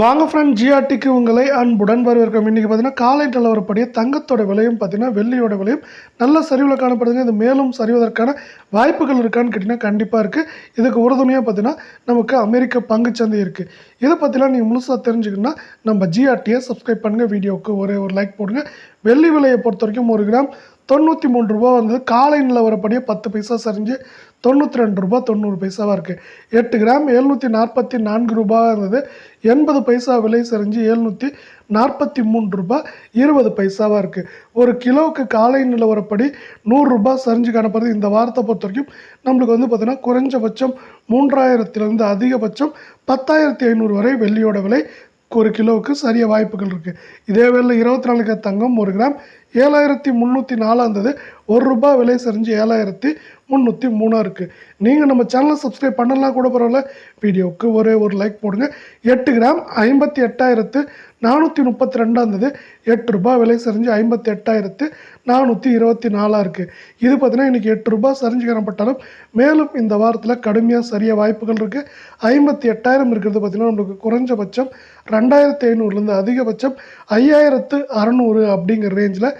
வாங்க ஃப்ரெண்ட் ஜிஆர்டிக்கு உங்களை அன்புடன் வரவேற்கிறோம். இன்றைக்கி பார்த்தீங்கன்னா காலை நிலவரப்படியே தங்கத்தோட விலையும் பார்த்தீங்கன்னா வெள்ளியோட விலையும் நல்ல சரிவில் காணப்படுதுங்க. இது மேலும் சரிவதற்கான வாய்ப்புகள் இருக்கான்னு கேட்டிங்கன்னா கண்டிப்பாக இருக்குது இதுக்கு உறுதுணையாக பார்த்தீங்கன்னா நமக்கு அமெரிக்க பங்குச்சந்தை இருக்குது இதை பற்றிலாம் நீங்கள் முழுசாக தெரிஞ்சுக்கணுன்னா நம்ம ஜிஆர்டியை சப்ஸ்கிரைப் பண்ணுங்கள் வீடியோவுக்கு ஒரே ஒரு லைக் போடுங்க. வெள்ளி விலையை பொறுத்த வரைக்கும் ஒரு கிராம் தொண்ணூற்றி மூணு ரூபா வந்தது காலை நிலவரப்படியே பத்து பைசா சரிஞ்சு தொண்ணூற்றி ரெண்டு ரூபா தொண்ணூறு பைசாவாக இருக்குது எட்டு கிராம் எழுநூற்றி நாற்பத்தி நான்கு ரூபாய் இருந்தது எண்பது பைசா விலை சரிஞ்சு எழுநூற்றி நாற்பத்தி மூன்று ரூபாய் இருபது பைசாவாக இருக்குது ஒரு கிலோவுக்கு காலை நிலவரப்படி நூறுரூபா சரிஞ்சு காணப்படுது. இந்த வாரத்தை பொறுத்த வரைக்கும் நம்மளுக்கு வந்து பார்த்திங்கன்னா குறைஞ்சபட்சம் மூன்றாயிரத்திலிருந்து அதிகபட்சம் பத்தாயிரத்தி ஐநூறு வரை வெள்ளியோட விலை ஒரு கிலோவுக்கு சரிய வாய்ப்புகள் இருக்குது இதே வேளை இருபத்தி நாலு தங்கம் ஒரு கிராம் ஏழாயிரத்தி முந்நூற்றி நாலாந்தது ஒரு ரூபாய் விலை சரிஞ்சு ஏழாயிரத்தி முந்நூற்றி மூணாக இருக்குது நீங்கள் நம்ம சேனலை சப்ஸ்கிரைப் பண்ணலாம் கூட பரவாயில்ல. வீடியோவுக்கு ஒரே ஒரு லைக் போடுங்க. எட்டு கிராம் ஐம்பத்தி எட்டாயிரத்து நானூற்றி முப்பத்தி ரெண்டாக இருந்தது எட்டு ரூபாய் விலை சரிஞ்சு ஐம்பத்தி எட்டாயிரத்து நானூற்றி இருபத்தி நாலாக இருக்குது இது பார்த்தீங்கன்னா இன்றைக்கி எட்டு ரூபாய் சரிஞ்சு காணப்பட்டாலும் மேலும் இந்த வாரத்தில் கடுமையாக சரிய வாய்ப்புகள் இருக்குது ஐம்பத்தி எட்டாயிரம் இருக்கிறது பார்த்திங்கன்னா நம்மளுக்கு குறைஞ்சபட்சம் ரெண்டாயிரத்தி ஐநூறுலேருந்து அதிகபட்சம் ஐயாயிரத்து அறநூறு அப்படிங்கிற ரேஞ்சில்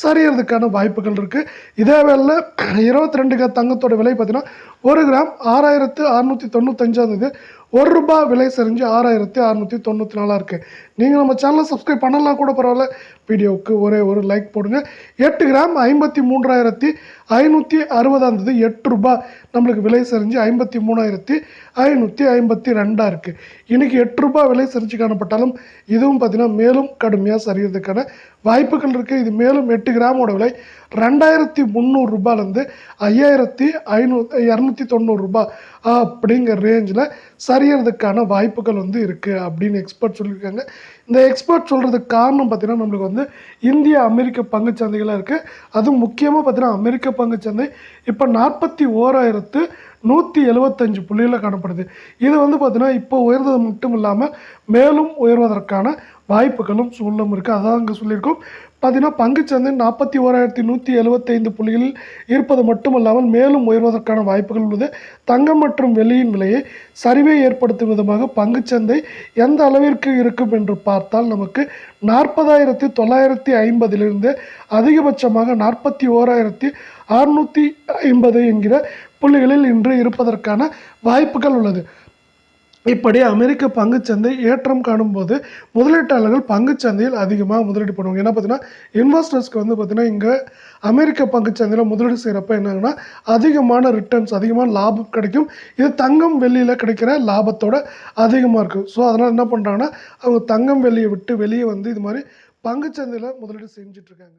சரியறதுக்கான வாய்ப்புகள் இருக்குது இதே வேளையில் இருபத்தி ரெண்டு கிராம் தங்கத்தோட விலை பார்த்திங்கன்னா ஒரு கிராம் ஆறாயிரத்து அறநூற்றி தொண்ணூத்தஞ்சா இருந்தது ஒரு ரூபாய் விலை சரிஞ்சு ஆறாயிரத்தி அறநூற்றி தொண்ணூற்றி நாலாக இருக்குது நீங்கள் நம்ம சேனலை சப்ஸ்கிரைப் பண்ணலாம் கூட பரவாயில்ல. வீடியோவுக்கு ஒரே ஒரு லைக் போடுங்க. எட்டு கிராம் ஐம்பத்தி மூன்றாயிரத்தி ஐநூற்றி அறுபதாக இருந்தது எட்டு ரூபாய் நம்மளுக்கு விலை சரிஞ்சு ஐம்பத்தி மூணாயிரத்தி ஐநூற்றி ஐம்பத்தி ரெண்டாக இருக்குது இன்றைக்கி எட்டு ரூபாய் விலை சரிஞ்சு காணப்பட்டாலும் இதுவும் பார்த்திங்கன்னா மேலும் கடுமையாக சரியறதுக்கான வாய்ப்புகள் இருக்குது இது மேலும் எட்டு கிராமோட விலை ரெண்டாயிரத்தி முந்நூறு ரூபாயிலேருந்து ஐயாயிரத்தி ஐநூ இரநூத்தி தொண்ணூறு ரூபாய் அப்படிங்கிற ரேஞ்சில் சரியறதுக்கான வாய்ப்புகள் வந்து இருக்குது அப்படின்னு எக்ஸ்பர்ட் சொல்லியிருக்காங்க. இந்த எக்ஸ்பர்ட் சொல்கிறதுக்கு காரணம் பார்த்திங்கன்னா நம்மளுக்கு வந்து இந்திய அமெரிக்க பங்குச்சந்தைகளாக இருக்குது அதுவும் முக்கியமாக பார்த்திங்கன்னா அமெரிக்க பங்குச்சந்தை இப்போ நாற்பத்தி ஓராயிரத்து நூற்றி எழுபத்தஞ்சு புள்ளியில் காணப்படுது. இது வந்து பார்த்திங்கன்னா இப்போ உயர்ந்தது மட்டும் இல்லாமல் மேலும் உயர்வதற்கான வாய்ப்புகளும் சூழலும் இருக்குது அதான் அங்கே சொல்லியிருக்கோம். பார்த்தீங்கன்னா பங்குச்சந்தை நாற்பத்தி ஓராயிரத்தி நூற்றி எழுபத்தைந்து புள்ளிகளில் இருப்பது மட்டுமல்லாமல் மேலும் உயர்வதற்கான வாய்ப்புகள் உள்ளது. தங்கம் மற்றும் வெள்ளியின் விலையை சரிவை ஏற்படுத்தும் விதமாக பங்குச்சந்தை எந்த அளவிற்கு இருக்கும் என்று பார்த்தால் நமக்கு நாற்பதாயிரத்தி தொள்ளாயிரத்தி ஐம்பதிலிருந்து அதிகபட்சமாக நாற்பத்தி ஓராயிரத்தி அறுநூற்றி ஐம்பது என்கிற புள்ளிகளில் இன்று இருப்பதற்கான வாய்ப்புகள் உள்ளது. இப்படி அமெரிக்க பங்குச்சந்தை ஏற்றம் காணும்போது முதலீட்டாளர்கள் பங்குச்சந்தையில் அதிகமாக முதலீடு பண்ணுவாங்க. ஏன்னா பார்த்தீங்கன்னா இன்வெஸ்டர்ஸ்க்கு வந்து பார்த்திங்கன்னா இங்கே அமெரிக்க பங்குச்சந்தையில் முதலீடு செய்கிறப்ப என்னங்கன்னா அதிகமான ரிட்டர்ன்ஸ் அதிகமான லாபம் கிடைக்கும். இது தங்கம் வெள்ளியில் கிடைக்கிற லாபத்தோட அதிகமாக இருக்கும். ஸோ அதனால் என்ன பண்ணுறாங்கன்னா அவங்க தங்கம் வெள்ளியை விட்டு வெளியே வந்து இது மாதிரி பங்குச்சந்தையில் முதலீடு செஞ்சிட்ருக்காங்க